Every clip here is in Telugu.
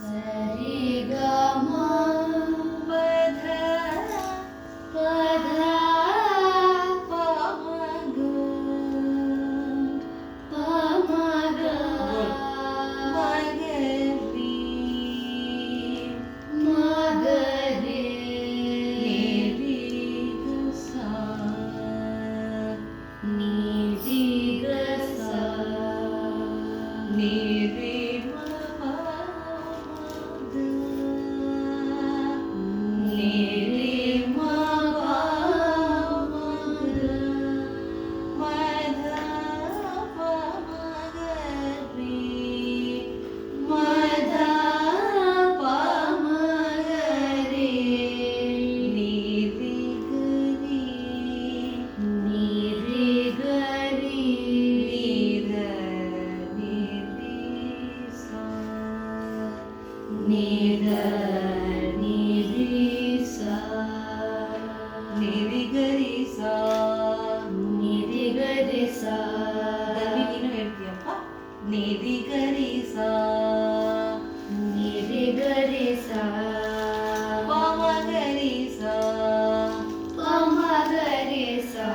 Sari ga నిధి గరిసా నిధి గరిసా పమ గరిసా పమ గరిసా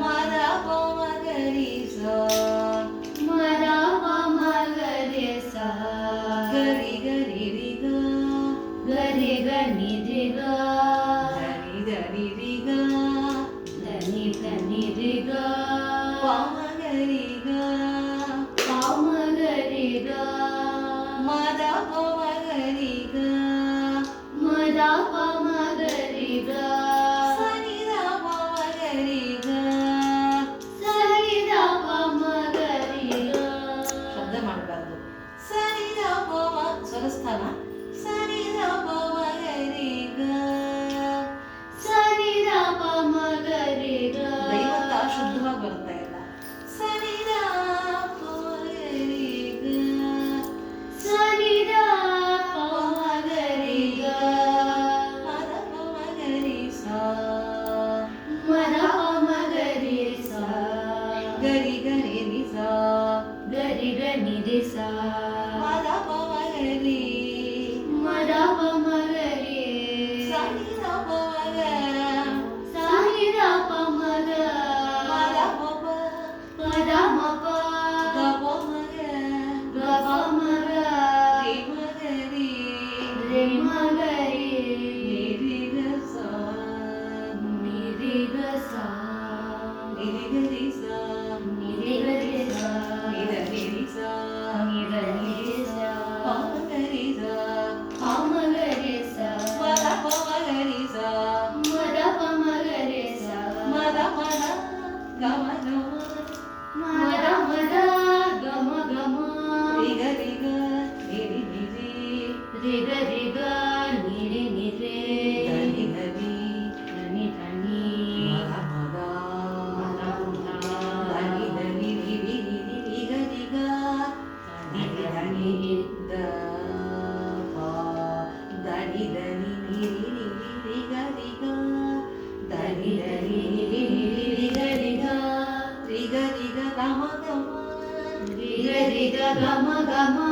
మర పమ గరిసా మర పమ గరిసా గరి గరి రిగా గరి గని రిగా గరి గని రిగా Libra. ಗರಿ ಗರಿ ನಿಸ ಗರಿ ಗರಿ ನಿಸ ಮದ ಪವಗರಿ ಮದ ಪಮಗರಿ ಸಾನಿ ಪಮಗ ಸಾನಿ ಪಮಗ ಮದ ಮಪ ಮದ ಮಪ ಗಪ ಮಗ ಗಪ గమ గమ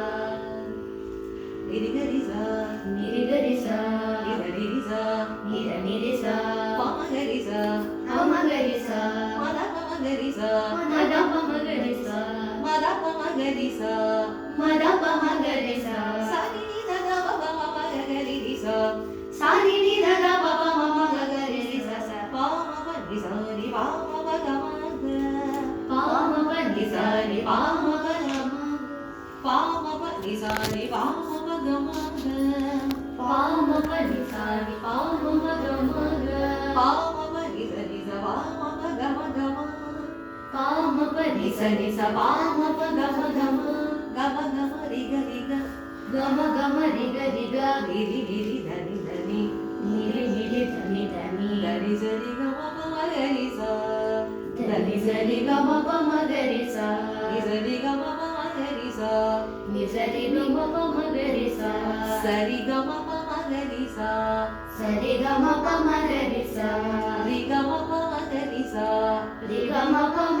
గ రి స మదప మ గ రిస మదప మ గ రి స మదప మ గ రిస స ని ని ద గ మ ప మ మ గ గ రి రి స సాని ని ద గ ప ప మ మ గ గ రి రి స స ప మ ప రి స రి ప మ ప గ మ గ ప మ ప ని స ని ప మ ప ర మ ప మ ప రి స రి ప మ ప గ మ గ ప మ ప ని స ని ప మ ప గ మ గ ప పామ మ సని స పామ స ప గమ గమ గ మ గ మ గ మ గ మ రి గ రి గ గ మ గ మ రి గ రి గ రి రి రి రి ధ ని ధ ని ని రి ని రి ధ స రి సరి గమ ప మ గ రి స ధ ని స రి గ ప మ స రి గమ రి గ ప మ స సరి గమ రి గ ప మ స స రి గ మ ప మ స రి గమ మ ప మ స రి గ మ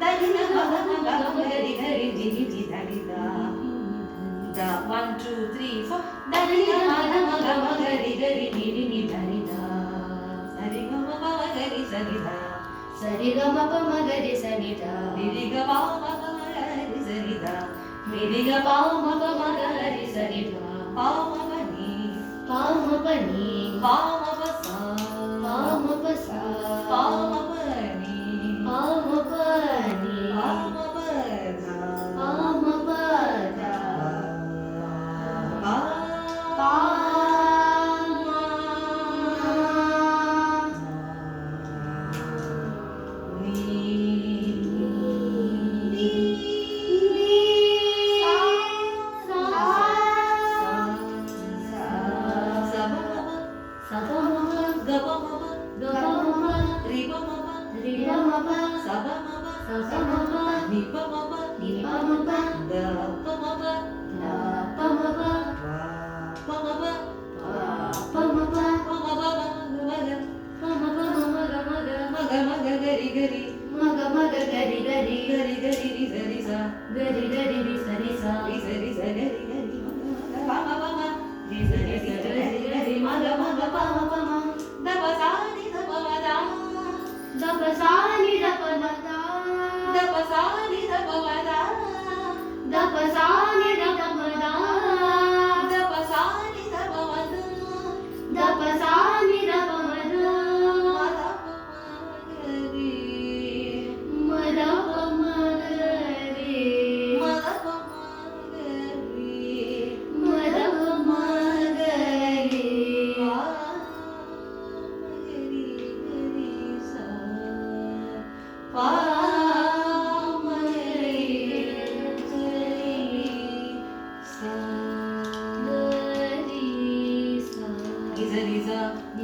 ధరిన మదన గరి గరి జిని జిదరిద ద వన్ టూ త్రీ ఫోర్ ధరిన మదన గమ గరి గరి నిరి ని ధరిద సరి గమ గమ గరి సరిద సరి గమ గమ గరి సరిద నిరి గమ గమ గరి సరిద నిరి గమ గమ గరి సరిద పని పామ పని పామ That's all. the sound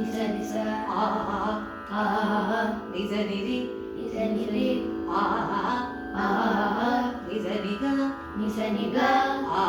நிச நிச ஆ ஆ நிச நிதி நிச நிதி ஆ ஆ நிச நிக நிச நிக ஆ